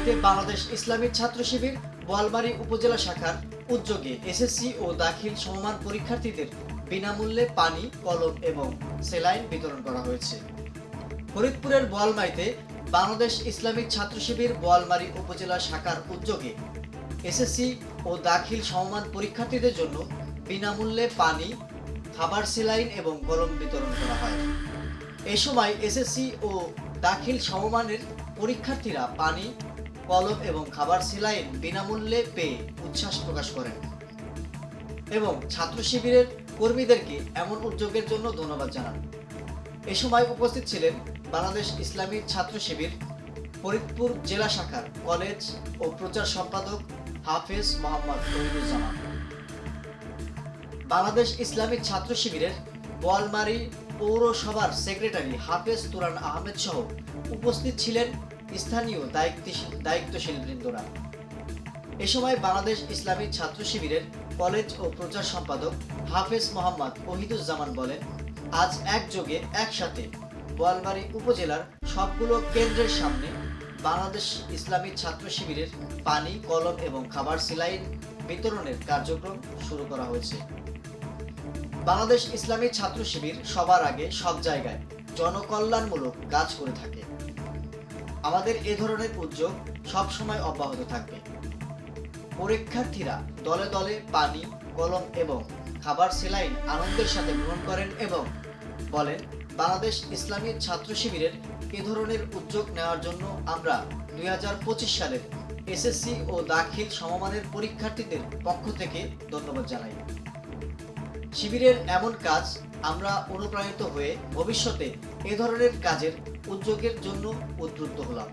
বলমাইতে Bangladesh Islamic ছাত্র শিবির বোয়ালমারী উপজেলা শাখার উদ্যোগে এসএসসি ও দাখিল সমমান পরীক্ষার্থীদের বিনামূল্যে পানি, কলম এবং সেলাইন বিতরণ করা হয়েছে। ফরিদপুরের বোয়ালমারিতে বাংলাদেশ ইসলামিক ছাত্র শিবির বোয়ালমারী উপজেলা শাখার উদ্যোগে এসএসসি ও দাখিল সমমান পরীক্ষার্থীদের জন্য বিনামূল্যে পানি, খাবার সেলাইন এবং কলম বিতরণ করা হয়। এ সময় এসএসসি ও দাখিল সমমানের পরীক্ষার্থীরা পানি কলম এবং খাবার সেলাইন বিনামূল্যে পেয়ে উচ্ছ্বাস প্রকাশ করেন। এবং ছাত্র শিবিরের কর্মীদেরকে এমন উদ্যোগের জন্য ধন্যবাদ জানান। এ সময় উপস্থিত ছিলেন বাংলাদেশ ইসলামী ছাত্র শিবির, ফরিদপুর জেলা শাখার কলেজ ও প্রচার সম্পাদক হাফেজ মোহাম্মদ তৈরুজ্জামান বাংলাদেশ ইসলামিক ছাত্র শিবিরের বোয়ালমারী পৌরসভার সেক্রেটারি হাফেজ তুরান আহমেদ সহ উপস্থিত ছিলেন স্থানীয় দায়িত্বশীল বৃন্দরা এ সময় বাংলাদেশ ইসলামী ছাত্র শিবিরের কলেজ ও প্রচার সম্পাদক হাফেজ মোহাম্মদ ওহিদুজ্জামান বলেন, আজ একযোগে একসাথে বোয়ালমারী উপজেলার সবগুলো কেন্দ্রের সামনে বাংলাদেশ ইসলামী ছাত্র শিবিরের পানি, কলম এবং খাবার সিলাইন বিতরণের কার্যক্রম শুরু করা হয়েছে। বাংলাদেশ ইসলামী ছাত্র শিবির সবার আগে সব জায়গায় জনকল্যাণমূলক কাজ করে থাকে। আমাদের এ ধরনের উদ্যোগ সবসময় অব্যাহত থাকবে। পরীক্ষার্থীরা দলে দলে পানি, কলম এবং খাবার সেলাইন আনন্দের সাথে গ্রহণ করেন এবং বলেন, বাংলাদেশ ইসলামী ছাত্র শিবিরের এ ধরনের উদ্যোগ নেওয়ার জন্য আমরা দুই হাজার পঁচিশ সালের এসএসসি ও দাখিল সমমানের পরীক্ষার্থীদের পক্ষ থেকে ধন্যবাদ জানাই। শিবিরের এমন কাজ আমরা অনুপ্রাণিত হয়ে ভবিষ্যতে এ ধরনের কাজের উদ্যোগের জন্য উদ্বুদ্ধ হলাম।